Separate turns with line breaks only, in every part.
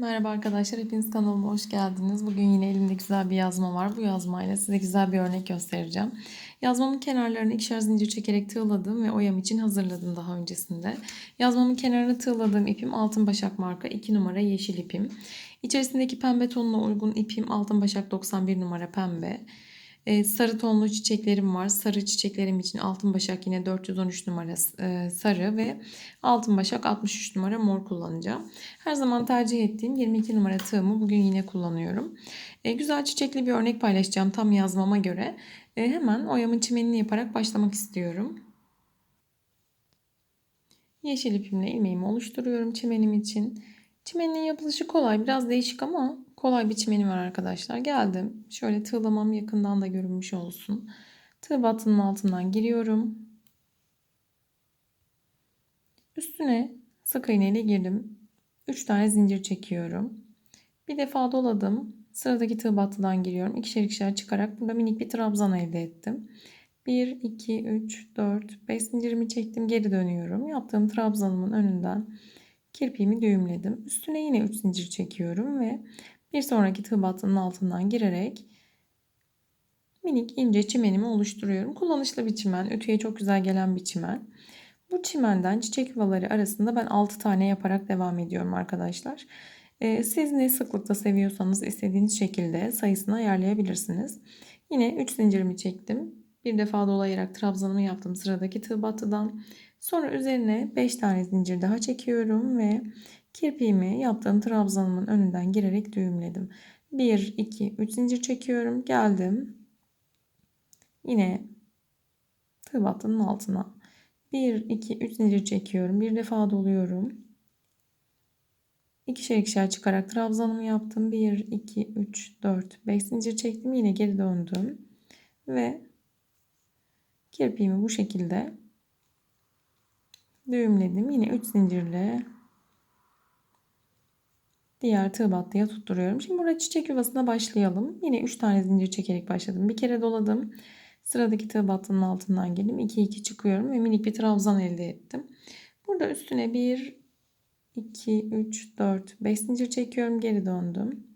Merhaba arkadaşlar, hepiniz kanalıma hoş geldiniz. Bugün yine elimde güzel bir yazma var. Bu yazmayla size güzel bir örnek göstereceğim. Yazmamın kenarlarını ikişer zincir çekerek tığladım ve oyam için hazırladım daha öncesinde. Yazmamın kenarını tığladığım ipim Altın Başak marka 2 numara yeşil ipim. İçerisindeki pembe tonuna uygun ipim Altın Başak 91 numara pembe. Ee, sarı tonlu çiçeklerim var. Sarı çiçeklerim için altın başak yine 413 numara e, sarı ve altın başak 63 numara mor kullanacağım. Her zaman tercih ettiğim 22 numara tığımı bugün yine kullanıyorum. E, güzel çiçekli bir örnek paylaşacağım tam yazmama göre. E, hemen oyamın çimenini yaparak başlamak istiyorum. Yeşil ipimle ilmeğimi oluşturuyorum çimenim için. Çimenin yapılışı kolay biraz değişik ama kolay bir çimeni var arkadaşlar. Geldim. Şöyle tığlamam yakından da görünmüş olsun. Tığ battının altından giriyorum. Üstüne sık iğne ile girdim. 3 tane zincir çekiyorum. Bir defa doladım. Sıradaki tığ battıdan giriyorum. İkişer ikişer çıkarak burada minik bir trabzan elde ettim. 1, 2, 3, 4, 5 zincirimi çektim. Geri dönüyorum. Yaptığım trabzanımın önünden kirpiğimi düğümledim. Üstüne yine 3 zincir çekiyorum ve bir sonraki tığ battının altından girerek minik ince çimenimi oluşturuyorum. Kullanışlı bir çimen, ötüye çok güzel gelen bir çimen. Bu çimenden çiçek yuvaları arasında ben 6 tane yaparak devam ediyorum arkadaşlar. Ee, siz ne sıklıkta seviyorsanız istediğiniz şekilde sayısını ayarlayabilirsiniz. Yine 3 zincirimi çektim. Bir defa dolayarak trabzanımı yaptım sıradaki tığ battıdan. Sonra üzerine 5 tane zincir daha çekiyorum ve kirpiğimi yaptığım trabzanımın önünden girerek düğümledim. 1, 2, 3 zincir çekiyorum. Geldim. Yine tığ battının altına. 1, 2, 3 zincir çekiyorum. Bir defa doluyorum. İkişer ikişer çıkarak trabzanımı yaptım. 1, 2, 3, 4, 5 zincir çektim. Yine geri döndüm. Ve kirpiğimi bu şekilde düğümledim. Yine 3 zincirle diğer tığ battıya tutturuyorum. Şimdi burada çiçek yuvasına başlayalım. Yine 3 tane zincir çekerek başladım. Bir kere doladım. Sıradaki tığ battının altından geldim. 2 2 çıkıyorum ve minik bir trabzan elde ettim. Burada üstüne 1 2 3 4 5 zincir çekiyorum. Geri döndüm.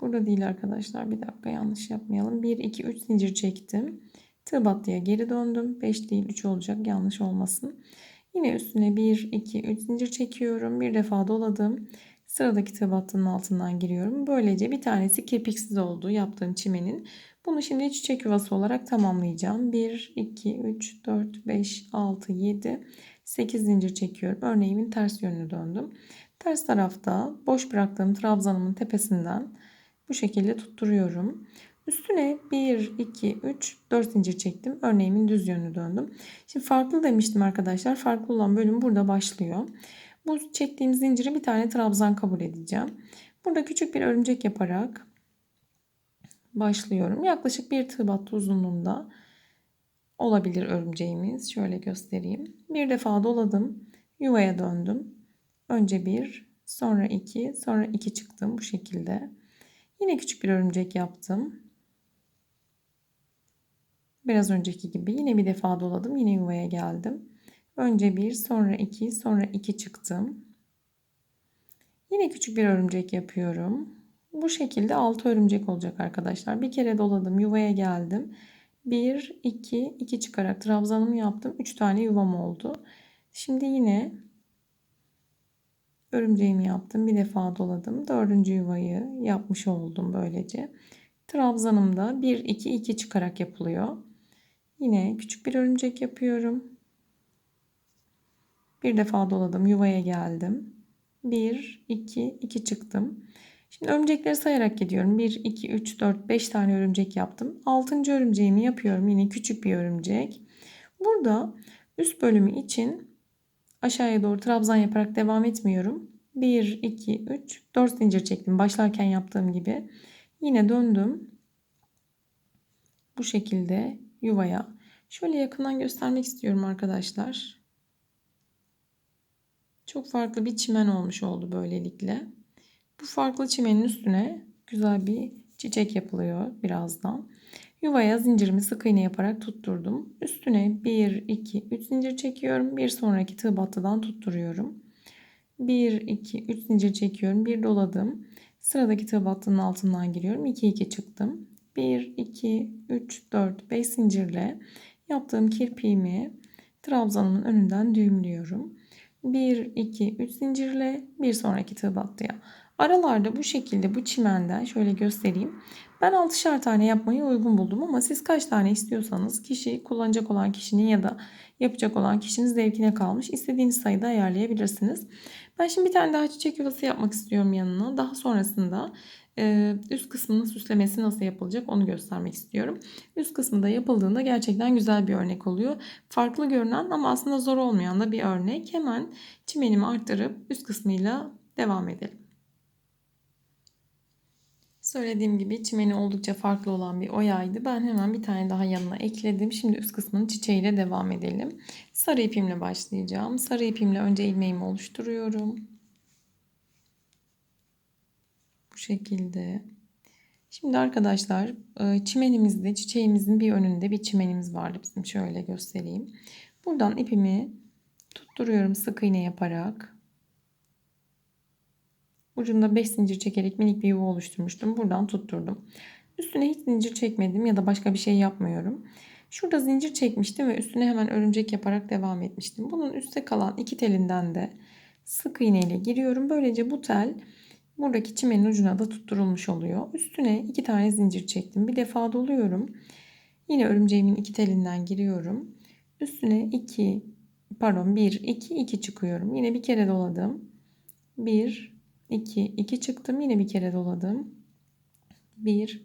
Burada değil arkadaşlar. Bir dakika yanlış yapmayalım. 1 2 3 zincir çektim. Tığ battıya geri döndüm. 5 değil 3 olacak. Yanlış olmasın. Yine üstüne 1 2 3 zincir çekiyorum. Bir defa doladım. Sıradaki tığ battının altından giriyorum. Böylece bir tanesi kirpiksiz oldu yaptığım çimenin. Bunu şimdi çiçek yuvası olarak tamamlayacağım. 1, 2, 3, 4, 5, 6, 7, 8 zincir çekiyorum. Örneğimin ters yönünü döndüm. Ters tarafta boş bıraktığım trabzanımın tepesinden bu şekilde tutturuyorum. Üstüne 1, 2, 3, 4 zincir çektim. Örneğimin düz yönünü döndüm. Şimdi farklı demiştim arkadaşlar. Farklı olan bölüm burada başlıyor. Bu çektiğim zinciri bir tane trabzan kabul edeceğim. Burada küçük bir örümcek yaparak başlıyorum. Yaklaşık bir tığ battı uzunluğunda olabilir örümceğimiz. Şöyle göstereyim. Bir defa doladım. Yuvaya döndüm. Önce bir, sonra iki, sonra iki çıktım bu şekilde. Yine küçük bir örümcek yaptım. Biraz önceki gibi yine bir defa doladım. Yine yuvaya geldim. Önce bir, sonra iki, sonra iki çıktım. Yine küçük bir örümcek yapıyorum. Bu şekilde altı örümcek olacak arkadaşlar. Bir kere doladım, yuvaya geldim. Bir, iki, iki çıkarak trabzanımı yaptım. Üç tane yuvam oldu. Şimdi yine örümceğimi yaptım. Bir defa doladım. Dördüncü yuvayı yapmış oldum böylece. Trabzanımda 1, 2, 2 çıkarak yapılıyor. Yine küçük bir örümcek yapıyorum. Bir defa doladım. Yuvaya geldim. 1, 2, 2 çıktım. Şimdi örümcekleri sayarak gidiyorum. 1, 2, 3, 4, 5 tane örümcek yaptım. 6. örümceğimi yapıyorum. Yine küçük bir örümcek. Burada üst bölümü için aşağıya doğru trabzan yaparak devam etmiyorum. 1, 2, 3, 4 zincir çektim. Başlarken yaptığım gibi. Yine döndüm. Bu şekilde yuvaya. Şöyle yakından göstermek istiyorum arkadaşlar. Çok farklı bir çimen olmuş oldu böylelikle. Bu farklı çimenin üstüne güzel bir çiçek yapılıyor birazdan. Yuvaya zincirimi sık iğne yaparak tutturdum. Üstüne 1, 2, 3 zincir çekiyorum. Bir sonraki tığ battıdan tutturuyorum. 1, 2, 3 zincir çekiyorum. Bir doladım. Sıradaki tığ battının altından giriyorum. 2, 2 çıktım. 1, 2, 3, 4, 5 zincirle yaptığım kirpiğimi trabzanımın önünden düğümlüyorum. 1, 2, 3 zincirle bir sonraki tığ battıya. Aralarda bu şekilde bu çimenden şöyle göstereyim. Ben 6'şar tane yapmayı uygun buldum ama siz kaç tane istiyorsanız kişi kullanacak olan kişinin ya da yapacak olan kişinin zevkine kalmış. İstediğiniz sayıda ayarlayabilirsiniz. Ben şimdi bir tane daha çiçek yuvası yapmak istiyorum yanına. Daha sonrasında üst kısmının süslemesi nasıl yapılacak onu göstermek istiyorum. Üst kısmı da yapıldığında gerçekten güzel bir örnek oluyor. Farklı görünen ama aslında zor olmayan da bir örnek. Hemen çimenimi arttırıp üst kısmıyla devam edelim. Söylediğim gibi çimeni oldukça farklı olan bir oyaydı. Ben hemen bir tane daha yanına ekledim. Şimdi üst kısmının çiçeğiyle devam edelim. Sarı ipimle başlayacağım. Sarı ipimle önce ilmeğimi oluşturuyorum. Bu şekilde. Şimdi arkadaşlar e, çimenimizde çiçeğimizin bir önünde bir çimenimiz vardı bizim. Şöyle göstereyim. Buradan ipimi tutturuyorum sık iğne yaparak. Ucunda 5 zincir çekerek minik bir yuva oluşturmuştum. Buradan tutturdum. Üstüne hiç zincir çekmedim ya da başka bir şey yapmıyorum. Şurada zincir çekmiştim ve üstüne hemen örümcek yaparak devam etmiştim. Bunun üstte kalan iki telinden de sık iğne ile giriyorum. Böylece bu tel buradaki çimenin ucuna da tutturulmuş oluyor. Üstüne iki tane zincir çektim. Bir defa doluyorum. Yine örümceğimin iki telinden giriyorum. Üstüne 2 pardon 1 2 2 çıkıyorum. Yine bir kere doladım. 1 2 2 çıktım. Yine bir kere doladım. 1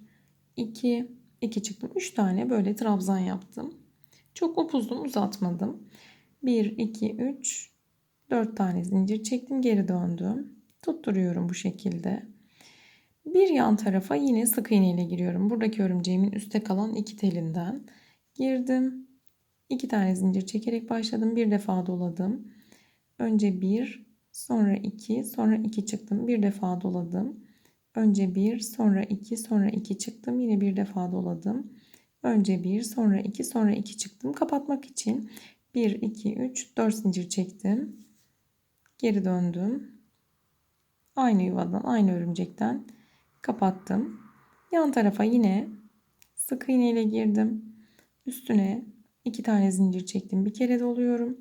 2 2 çıktım. 3 tane böyle trabzan yaptım. Çok upuzun uzatmadım. 1 2 3 4 tane zincir çektim. Geri döndüm. Tutturuyorum bu şekilde. Bir yan tarafa yine sık iğne ile giriyorum. Buradaki örümceğimin üstte kalan iki telinden girdim. İki tane zincir çekerek başladım. Bir defa doladım. Önce bir, sonra iki, sonra iki çıktım. Bir defa doladım. Önce bir, sonra iki, sonra iki çıktım. Yine bir defa doladım. Önce bir, sonra iki, sonra iki çıktım. Kapatmak için 1, 2, 3, 4 zincir çektim. Geri döndüm. Aynı yuvadan, aynı örümcekten kapattım. Yan tarafa yine sık iğne ile girdim. Üstüne iki tane zincir çektim. Bir kere doluyorum.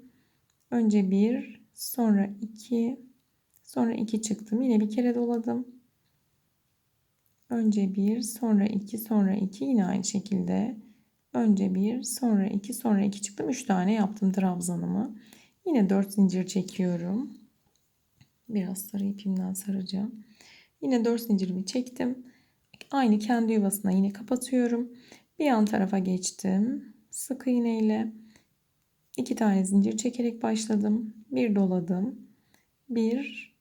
Önce bir, sonra iki, sonra iki çıktım. Yine bir kere doladım. Önce bir, sonra iki, sonra iki. Yine aynı şekilde. Önce bir, sonra iki, sonra iki çıktım. Üç tane yaptım trabzanımı. Yine dört zincir çekiyorum. Biraz sarı ipimden saracağım. Yine 4 zincirimi çektim. Aynı kendi yuvasına yine kapatıyorum. Bir yan tarafa geçtim. Sık iğne ile iki tane zincir çekerek başladım. Bir doladım. Bir,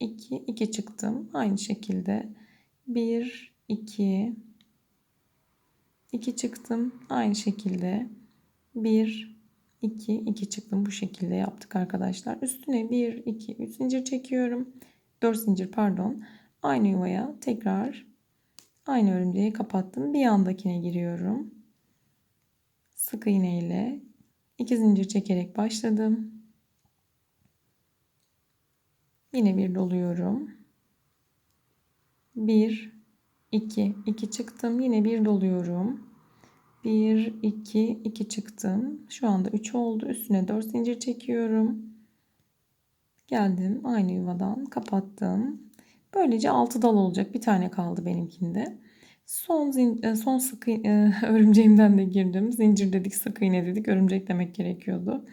iki, iki çıktım. Aynı şekilde bir, iki, iki çıktım. Aynı şekilde bir, 2, 2 çıktım. Bu şekilde yaptık arkadaşlar. Üstüne 1, 2, 3 zincir çekiyorum. 4 zincir pardon. Aynı yuvaya tekrar aynı örümceği kapattım. Bir yandakine giriyorum. Sık iğne ile 2 zincir çekerek başladım. Yine bir doluyorum. 1 2 2 çıktım. Yine bir doluyorum. 1 2 2 çıktım. Şu anda 3 oldu. Üstüne 4 zincir çekiyorum. Geldim aynı yuvadan kapattım. Böylece 6 dal olacak. Bir tane kaldı benimkinde. Son e, son sık e, örümceğimden de girdim. Zincir dedik, sık iğne dedik. Örümcek demek gerekiyordu.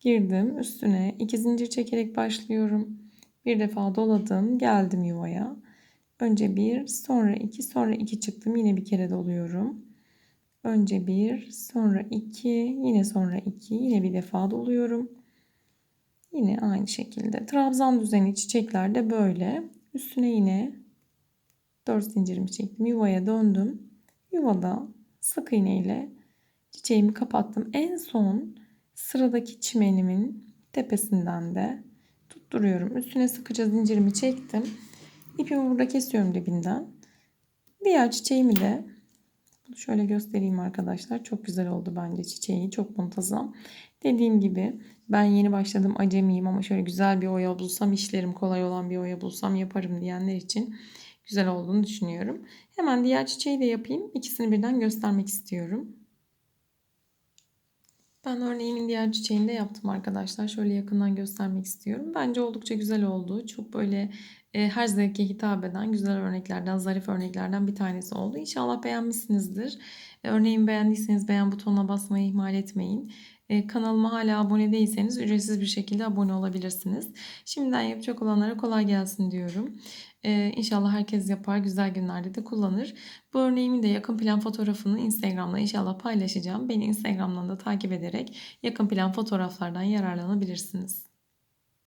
Girdim. Üstüne 2 zincir çekerek başlıyorum. Bir defa doladım. Geldim yuvaya. Önce 1, sonra 2, sonra 2 çıktım. Yine bir kere doluyorum. Önce bir, sonra iki, yine sonra iki, yine bir defa doluyorum. Yine aynı şekilde. Trabzan düzeni çiçekler de böyle. Üstüne yine 4 zincirimi çektim. Yuvaya döndüm. Yuvada sık iğne ile çiçeğimi kapattım. En son sıradaki çimenimin tepesinden de tutturuyorum. Üstüne sıkıca zincirimi çektim. İpimi burada kesiyorum dibinden. Diğer çiçeğimi de Şöyle göstereyim arkadaşlar. Çok güzel oldu bence çiçeği. Çok muntazam. Dediğim gibi ben yeni başladım acemiyim ama şöyle güzel bir oya bulsam işlerim kolay olan bir oya bulsam yaparım diyenler için güzel olduğunu düşünüyorum. Hemen diğer çiçeği de yapayım. İkisini birden göstermek istiyorum. Ben örneğimin diğer çiçeğini de yaptım arkadaşlar. Şöyle yakından göstermek istiyorum. Bence oldukça güzel oldu. Çok böyle her zevke hitap eden güzel örneklerden, zarif örneklerden bir tanesi oldu. İnşallah beğenmişsinizdir. E, örneğimi beğendiyseniz beğen butonuna basmayı ihmal etmeyin. E, kanalıma hala abone değilseniz ücretsiz bir şekilde abone olabilirsiniz. Şimdiden yapacak olanlara kolay gelsin diyorum. Ee, inşallah herkes yapar, güzel günlerde de kullanır. Bu örneğimin de yakın plan fotoğrafını Instagram'da inşallah paylaşacağım. Beni Instagram'dan da takip ederek yakın plan fotoğraflardan yararlanabilirsiniz.